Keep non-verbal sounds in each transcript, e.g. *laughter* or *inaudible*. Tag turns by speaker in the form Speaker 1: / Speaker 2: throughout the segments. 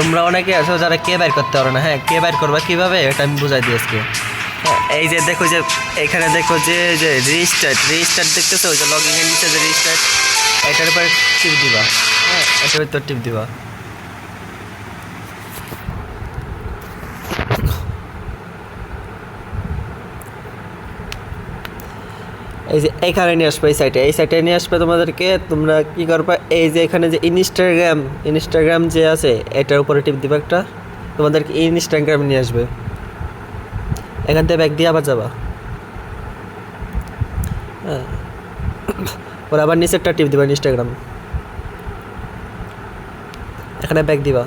Speaker 1: তোমরা অনেকে আছো যারা কে বাইর করতে পারো না হ্যাঁ? কে বাইর করবা কীভাবে? এটা আমি বুঝাই দিই আজকে। হ্যাঁ, এই যে দেখো যে এখানে দেখো যে যে রেজিস্টার্ড রেজিস্টার্ড দেখতেছো? ওই যে লগ ইন নিচে যে রেজিস্টার্ড এটার উপর টিপ দিবা। হ্যাঁ এটার উপর টিপ দিবা। এই যে এখানে নিয়ে আসবে, এই সাইটে এই সাইটে নিয়ে আসবে তোমাদেরকে, তোমরা কি করবা, এই যে এখানে যে ইনস্টাগ্রাম ইনস্টাগ্রাম যে আছে, এটার উপরে টিপ দিবা একটা। তোমাদেরকে ইনস্টাগ্রাম নিয়ে আসবে। এখান থেকে ব্যাগ দিয়ে আবার যাবা। হ্যাঁ। ওরা আবার নিচেরটা টিপ দিবা ইনস্টাগ্রাম এখানে ব্যাগ দিবা।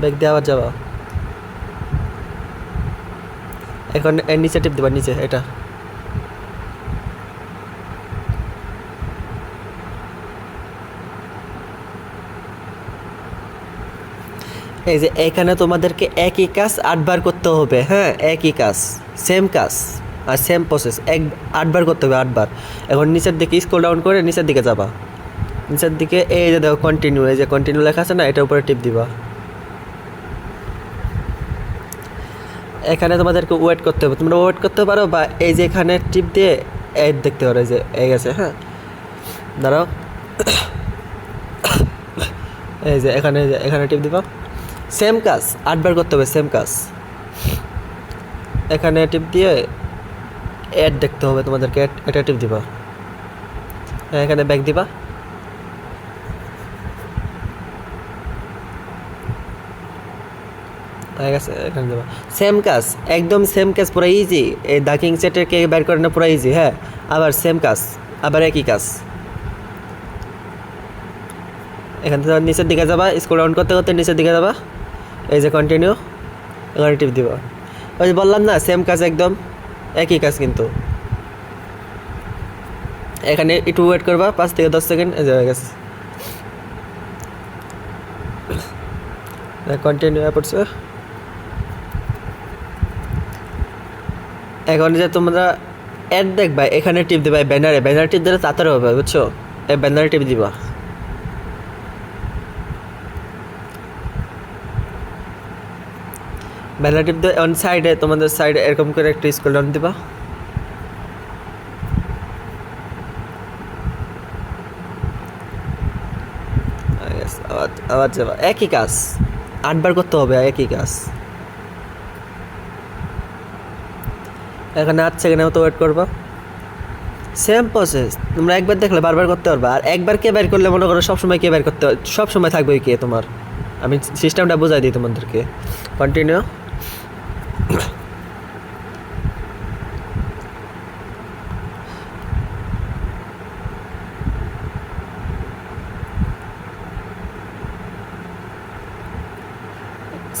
Speaker 1: ব্যাগ দিয়ে আবার যাবা। এখন, এর নিচে টিপ দিবা, নিচে, এটা। এই যে এখানে তোমাদেরকে একই কাজ আটবার করতে হবে হ্যাঁ? একই কাজ সেম কাজ, আর সেম প্রসেস এক, আটবার করতে হবে, আটবার। এখন নিচের দিকে স্ক্রল ডাউন করে নিচের দিকে যাবা। নিচের দিকে এই যে দেখো কন্টিনিউ এই যে কন্টিনিউ লেখা আছে না এটার উপরে টিপ দিবা। এখানে তোমাদেরকে ওয়েট করতে হবে, তোমরা ওয়েট করতে পারো বা এই যে এখানে টিপ দিয়ে এই দেখতে পারো যে এই গেছে হ্যাঁ? দাঁড়াও। *coughs* এই যে এখানে এখানে টিপ দিবা। সেম কাজ, আটবার করতে হবে সেম কাজ। এখানে টিপ দিয়ে অ্যাড দেখতে হবে তোমাদেরকে এটা টিপ দিবা। এখানে ব্যাক দিবা। এখানে দেবা। সেম কাজ, একদম সেম কাজ, পুরো ইজি এই দাকিং সেটের কে বের করে না, পুরো ইজি হ্যাঁ? আবার সেম কাজ, আবার একই কাজ। এখান থেকে নিচের দিকে যাবা স্ক্রল ডাউন করতে করতে নিচের দিকে যাবা। এই যে কন্টিনিউ এখানে টিপ দিবা। ওই বললাম না সেম কাজ একদম, একই কাজ কিন্তু। এখানে একটু ওয়েট করবা, পাঁচ থেকে দশ সেকেন্ড এই হয়ে গেছে। কন্টিনিউ পড়ছে এখন যে তোমরা অ্যাড দেখবা, এখানে টিপ দিবা ব্যানারে ব্যানার টিপ দিলে তাড়াতাড়ি হবে, বুঝছ? এই ব্যানারে টিপ দিবা। টিপ দিয়ে অন সাইডে তোমাদের সাইডে এরকম করে একটু স্কুল ডাউন দিবা। আবার যাবা। একই কাজ। আটবার করতে হবে একই কাজ। এখানে আট সেকেন্ডের মতো ওয়েট করবা। সেম প্রসেস তোমরা একবার দেখলে বারবার করতে পারবা। আর একবার কে বের করলে মনে করো সবসময় কে বের করতে সব সময় থাকবে কে তোমার? আমি সিস্টেমটা বোঝাই দিই তোমাদেরকে। কন্টিনিউ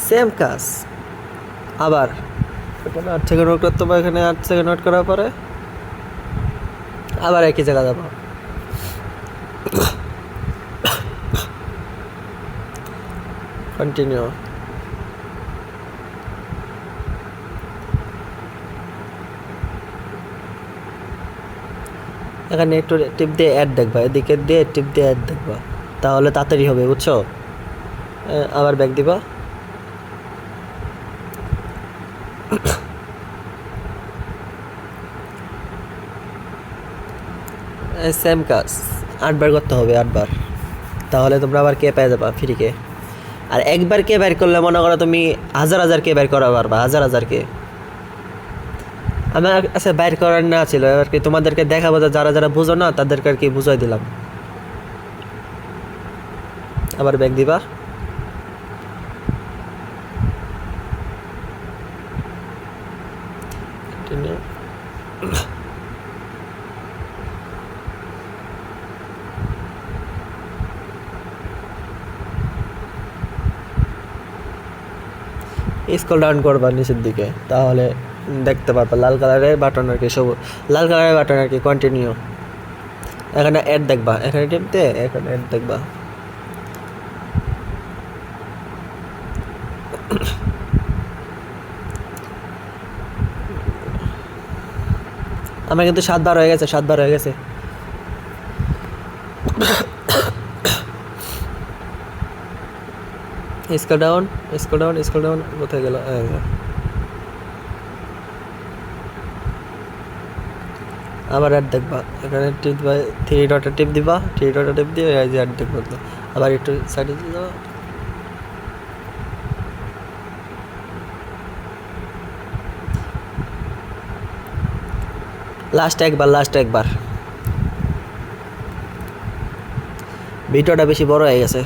Speaker 1: সেম কাজ আবার। এখানে আট সেকেন্ড নোট করতে হবে, এখানে আট সেকেন্ড নোট করার পরে আবার একই জায়গা যাব। কন্টিনিউ এখানে একটু টিপ দিয়ে অ্যাড দেখবা এদিকে দিয়ে টিপ দিয়ে অ্যাড দেখবা তাহলে তাড়াতাড়ি হবে, বুঝছ? আবার ব্যাক দিবা। সেম কাজ। আটবার করতে হবে, আটবার। তাহলে তোমরা আবার কে পেয়ে যাবা? ফ্রিকে আর একবার কে বের করলে মনে করো তুমি হাজার হাজার কে বের করা পারবা হাজার হাজার কে? আমার কাছে বাইর করার না ছিল আর কি তোমাদেরকে দেখাবো যারা যারা বুঝো না, তাদেরকে আর কি বুঝাই দিলাম আবার ব্যাগ দিবা. স্কল ডাউন করবা নিচের দিকে, তাহলে দেখতে পারবা। লাল কালারের বাটন আর কি সব লাল কালারের বাটন আর কি কন্টিনিউ এখানে অ্যাড দেখবা। এখানে টিপতে এখানে অ্যাড দেখবা। আমার কিন্তু সাতবার হয়ে গেছে, সাতবার হয়ে গেছে। Scale down scale down scale down কোথায় গেল এই যে। আবার অ্যাড দেখবা। এখানে টিপ দিবা থ্রি ডটে টিপ দিবা থ্রি ডটে টিপ দিয়ে এই যে অ্যাড দেখবা। আবার একটু সাইডে দিয়ে যাও লাস্ট একবার লাস্ট একবার। ভিডিওটা বেশি বড় হয়ে গেছে।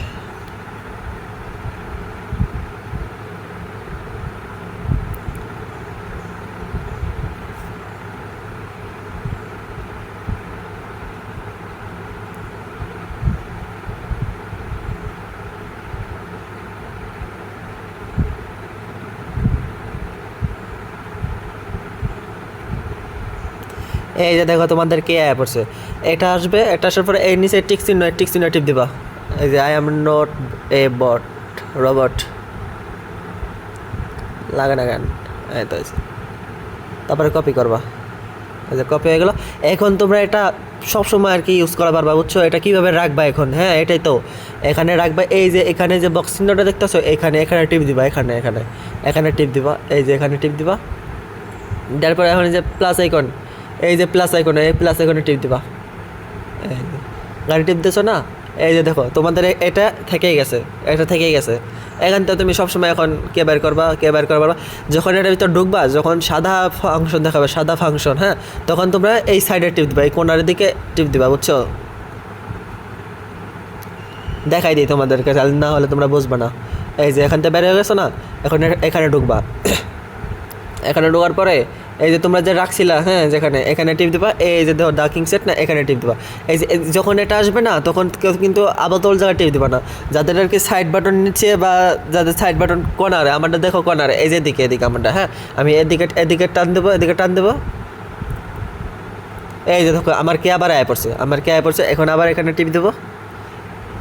Speaker 1: এই যে দেখো তোমাদের কে আয়া পড়ছে। এটা আসবে, এটা আসার পরে এই নিচে টিক চিহ্ন টিক চিহ্ন টিপ দিবা। এই যে I am not a bot robot লাগে না গান এই তো। তারপরে কপি করবা। এই যে কপি হয়ে গেলো। এখন তোমরা এটা সবসময় আর কি ইউজ করা পারবা, বুঝছ? এটা কীভাবে রাখবা এখন? হ্যাঁ এটাই তো। এখানে রাখবা, এই যে, এখানে যে বক্স চিহ্নটা দেখতেছো, এখানে এখানে টিপ দিবা, এখানে এখানে। এখানে টিপ দিবা, এই যে, এখানে টিপ দিবা। তারপরে এখন যে প্লাস আইকন এই যে প্লাস আইকন এই প্লাস আইকনে টিপ দিবা। গাড়ি টিপ দিছো না? এই যে দেখো, তোমাদের এটা থেকেই গেছে, এটা থেকেই গেছে। এখান থেকে তুমি সবসময় এখন কে বের করবা, কে বের করবা যখন এটার ভিতর ঢুকবা, যখন সাদা ফাংশন দেখাবে, সাদা ফাংশন হ্যাঁ তখন তোমরা এই সাইডে টিপ দিবা, এই কোনার দিকে টিপ দিবা, বুঝছ? দেখাই দিই তোমাদেরকে না হলে তোমরা বুঝবে না। এই যে এখান থেকে বের হয়ে গেছো না, এখন এখানে ঢুকবা। এখানে ঢোকার পরে এই যে তোমরা যে রাখছিলা হ্যাঁ যেখানে, এখানে টিপ দিবা, এই যে দেখো ডাকিং সেট না, এখানে টিপ দিবা। এই যে যখন এটা আসবে না, তখন কেউ কিন্তু আপাতল জায়গায় টিপ দিবা না। যাদের আর কি সাইড বাটন নিচ্ছে বা যাদের সাইড বাটন কর্নারে আমারটা দেখো কর্নারে এই যে এদিকে এদিকে আমারটা হ্যাঁ আমি এদিকে এদিকে টান দেবো, এদিকে টান দেবো। এই যে দেখো, আমার কে আবার আয় পড়ছে, আমার কে আয় পড়ছে, এখন আবার এখানে টিপ দেবো।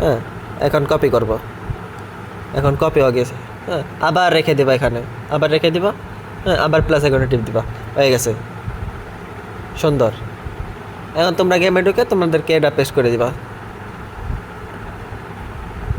Speaker 1: হ্যাঁ এখন কপি করব। এখন কপি হয়ে গেছে হ্যাঁ আবার রেখে দিবা এখানে, আবার রেখে দিবা। হ্যাঁ আবার প্লাস এখানে টিপ দিবা। হয়ে গেছে। সুন্দর। এখন তোমরা গেমে ঢুকে তোমাদেরকে এটা পেস্ট করে দিবা।